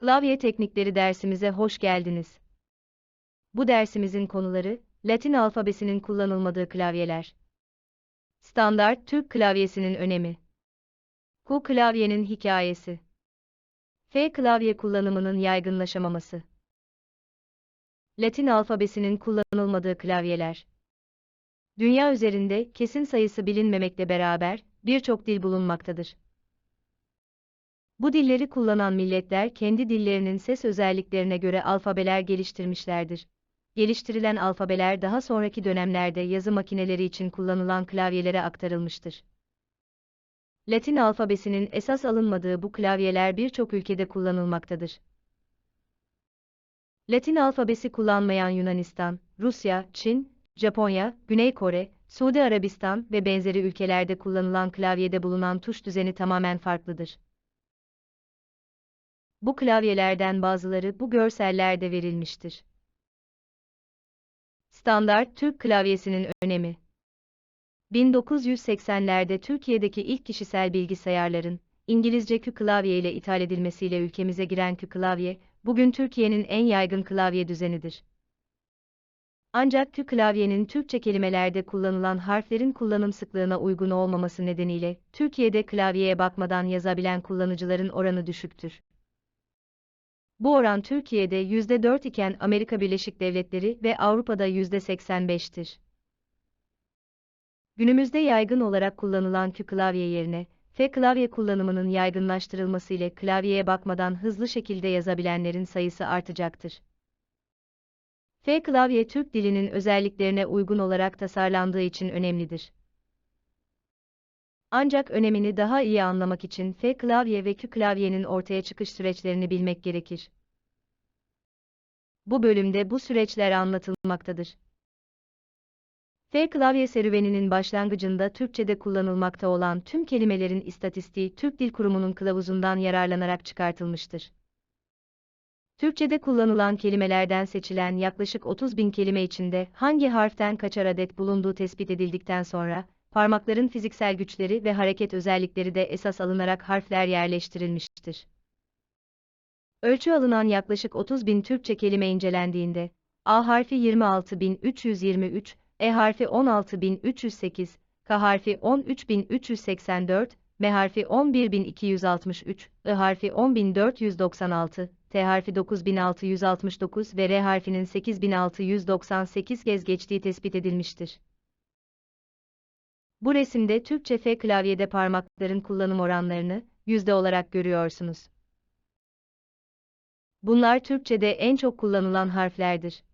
Klavye teknikleri dersimize hoş geldiniz. Bu dersimizin konuları, Latin alfabesinin kullanılmadığı klavyeler. Standart Türk klavyesinin önemi. Ku klavyenin hikayesi. F klavye kullanımının yaygınlaşamaması. Latin alfabesinin kullanılmadığı klavyeler. Dünya üzerinde kesin sayısı bilinmemekle beraber birçok dil bulunmaktadır. Bu dilleri kullanan milletler kendi dillerinin ses özelliklerine göre alfabeler geliştirmişlerdir. Geliştirilen alfabeler daha sonraki dönemlerde yazı makineleri için kullanılan klavyelere aktarılmıştır. Latin alfabesinin esas alınmadığı bu klavyeler birçok ülkede kullanılmaktadır. Latin alfabesi kullanmayan Yunanistan, Rusya, Çin, Japonya, Güney Kore, Suudi Arabistan ve benzeri ülkelerde kullanılan klavyede bulunan tuş düzeni tamamen farklıdır. Bu klavyelerden bazıları bu görsellerde verilmiştir. Standart Türk klavyesinin önemi 1980'lerde Türkiye'deki ilk kişisel bilgisayarların, İngilizce Q klavye ile ithal edilmesiyle ülkemize giren Q klavye, bugün Türkiye'nin en yaygın klavye düzenidir. Ancak Q klavyenin Türkçe kelimelerde kullanılan harflerin kullanım sıklığına uygun olmaması nedeniyle, Türkiye'de klavyeye bakmadan yazabilen kullanıcıların oranı düşüktür. Bu oran Türkiye'de %4 iken Amerika Birleşik Devletleri ve Avrupa'da %85'tir. Günümüzde yaygın olarak kullanılan Q klavye yerine, F klavye kullanımının yaygınlaştırılması ile klavyeye bakmadan hızlı şekilde yazabilenlerin sayısı artacaktır. F klavye Türk dilinin özelliklerine uygun olarak tasarlandığı için önemlidir. Ancak önemini daha iyi anlamak için F klavye ve Q klavyenin ortaya çıkış süreçlerini bilmek gerekir. Bu bölümde bu süreçler anlatılmaktadır. F klavye serüveninin başlangıcında Türkçe'de kullanılmakta olan tüm kelimelerin istatistiği Türk Dil Kurumu'nun kılavuzundan yararlanarak çıkartılmıştır. Türkçe'de kullanılan kelimelerden seçilen yaklaşık 30 bin kelime içinde hangi harften kaçar adet bulunduğu tespit edildikten sonra, parmakların fiziksel güçleri ve hareket özellikleri de esas alınarak harfler yerleştirilmiştir. Ölçü alınan yaklaşık 30 bin Türkçe kelime incelendiğinde, A harfi 26.323, E harfi 16.308, K harfi 13.384, M harfi 11.263, I harfi 10.496, T harfi 9669 ve R harfinin 8698 kez geçtiği tespit edilmiştir. Bu resimde Türkçe F klavyede parmakların kullanım oranlarını yüzde olarak görüyorsunuz. Bunlar Türkçe'de en çok kullanılan harflerdir.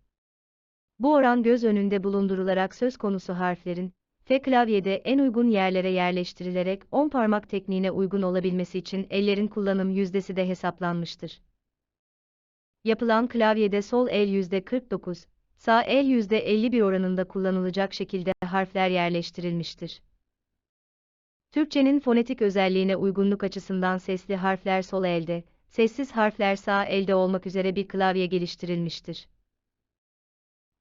Bu oran göz önünde bulundurularak söz konusu harflerin F klavyede en uygun yerlere yerleştirilerek 10 parmak tekniğine uygun olabilmesi için ellerin kullanım yüzdesi de hesaplanmıştır. Yapılan klavyede sol el %49, sağ el %51 oranında kullanılacak şekilde harfler yerleştirilmiştir. Türkçenin fonetik özelliğine uygunluk açısından sesli harfler sol elde, sessiz harfler sağ elde olmak üzere bir klavye geliştirilmiştir.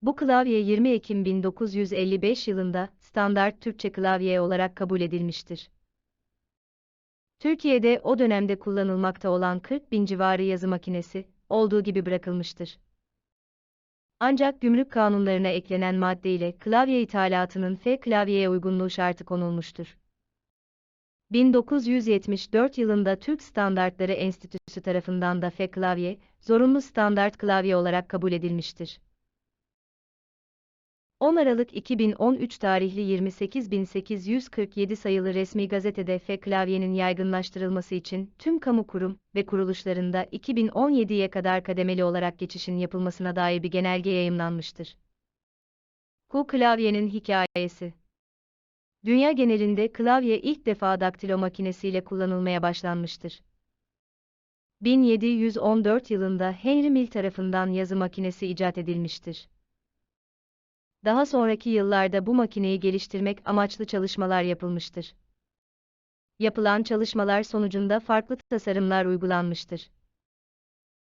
Bu klavye 20 Ekim 1955 yılında standart Türkçe klavye olarak kabul edilmiştir. Türkiye'de o dönemde kullanılmakta olan 40 bin civarı yazı makinesi, olduğu gibi bırakılmıştır. Ancak gümrük kanunlarına eklenen maddeyle klavye ithalatının F klavyeye uygunluğu şartı konulmuştur. 1974 yılında Türk Standartları Enstitüsü tarafından da F klavye, zorunlu standart klavye olarak kabul edilmiştir. 10 Aralık 2013 tarihli 28847 sayılı resmi gazetede F klavyenin yaygınlaştırılması için tüm kamu kurum ve kuruluşlarında 2017'ye kadar kademeli olarak geçişin yapılmasına dair bir genelge yayımlanmıştır. Ku klavyenin hikayesi Dünya genelinde klavye ilk defa daktilo makinesiyle kullanılmaya başlanmıştır. 1714 yılında Henry Mill tarafından yazı makinesi icat edilmiştir. Daha sonraki yıllarda bu makineyi geliştirmek amaçlı çalışmalar yapılmıştır. Yapılan çalışmalar sonucunda farklı tasarımlar uygulanmıştır.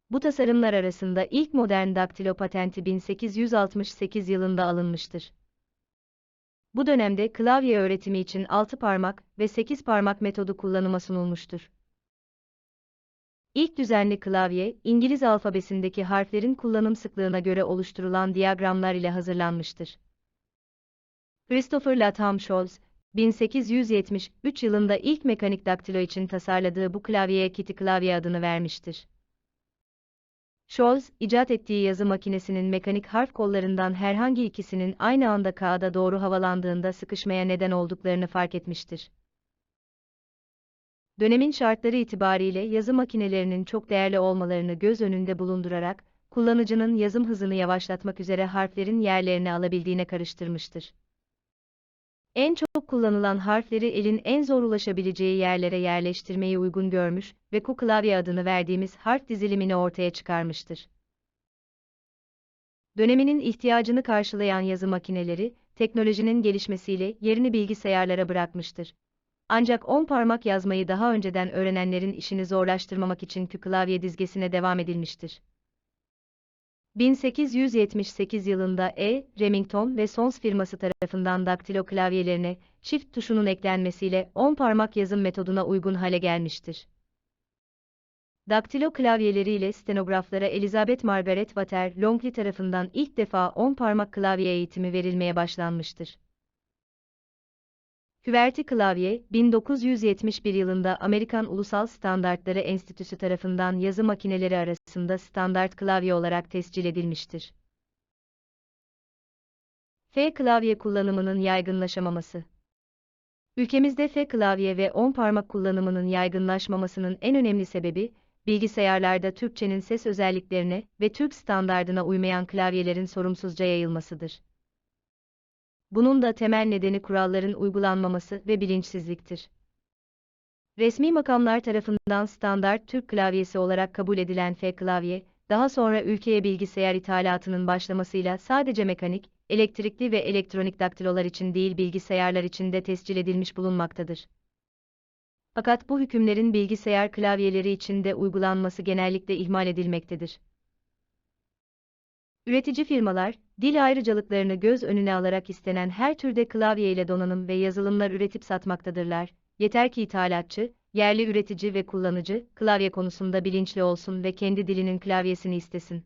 Bu tasarımlar arasında ilk modern daktilo patenti 1868 yılında alınmıştır. Bu dönemde klavye öğretimi için 6 parmak ve 8 parmak metodu kullanıma sunulmuştur. İlk düzenli klavye, İngiliz alfabesindeki harflerin kullanım sıklığına göre oluşturulan diyagramlar ile hazırlanmıştır. Christopher Latham Scholz, 1873 yılında ilk mekanik daktilo için tasarladığı bu klavyeye Kitty klavye adını vermiştir. Scholz, icat ettiği yazı makinesinin mekanik harf kollarından herhangi ikisinin aynı anda kağıda doğru havalandığında sıkışmaya neden olduklarını fark etmiştir. Dönemin şartları itibariyle yazı makinelerinin çok değerli olmalarını göz önünde bulundurarak, kullanıcının yazım hızını yavaşlatmak üzere harflerin yerlerini alabildiğine karıştırmıştır. En çok kullanılan harfleri elin en zor ulaşabileceği yerlere yerleştirmeyi uygun görmüş ve Ku klavye adını verdiğimiz harf dizilimini ortaya çıkarmıştır. Döneminin ihtiyacını karşılayan yazı makineleri, teknolojinin gelişmesiyle yerini bilgisayarlara bırakmıştır. Ancak 10 parmak yazmayı daha önceden öğrenenlerin işini zorlaştırmamak için Ku klavye dizgesine devam edilmiştir. 1878 yılında E. Remington ve Sons firması tarafından daktilo klavyelerine çift tuşunun eklenmesiyle 10 parmak yazım metoduna uygun hale gelmiştir. Daktilo klavyeleriyle stenograflara Elizabeth Margaret Water Longley tarafından ilk defa 10 parmak klavye eğitimi verilmeye başlanmıştır. Küverti klavye, 1971 yılında Amerikan Ulusal Standartları Enstitüsü tarafından yazı makineleri arasında standart klavye olarak tescil edilmiştir. F klavye kullanımının yaygınlaşamaması Ülkemizde F klavye ve 10 parmak kullanımının yaygınlaşmamasının en önemli sebebi, bilgisayarlarda Türkçenin ses özelliklerine ve Türk standardına uymayan klavyelerin sorumsuzca yayılmasıdır. Bunun da temel nedeni kuralların uygulanmaması ve bilinçsizliktir. Resmi makamlar tarafından standart Türk klavyesi olarak kabul edilen F klavye, daha sonra ülkeye bilgisayar ithalatının başlamasıyla sadece mekanik, elektrikli ve elektronik daktilolar için değil bilgisayarlar için de tescil edilmiş bulunmaktadır. Fakat bu hükümlerin bilgisayar klavyeleri için de uygulanması genellikle ihmal edilmektedir. Üretici firmalar, dil ayrıcalıklarını göz önüne alarak istenen her türde klavye ile donanım ve yazılımlar üretip satmaktadırlar. Yeter ki ithalatçı, yerli üretici ve kullanıcı, klavye konusunda bilinçli olsun ve kendi dilinin klavyesini istesin.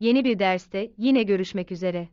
Yeni bir derste yine görüşmek üzere.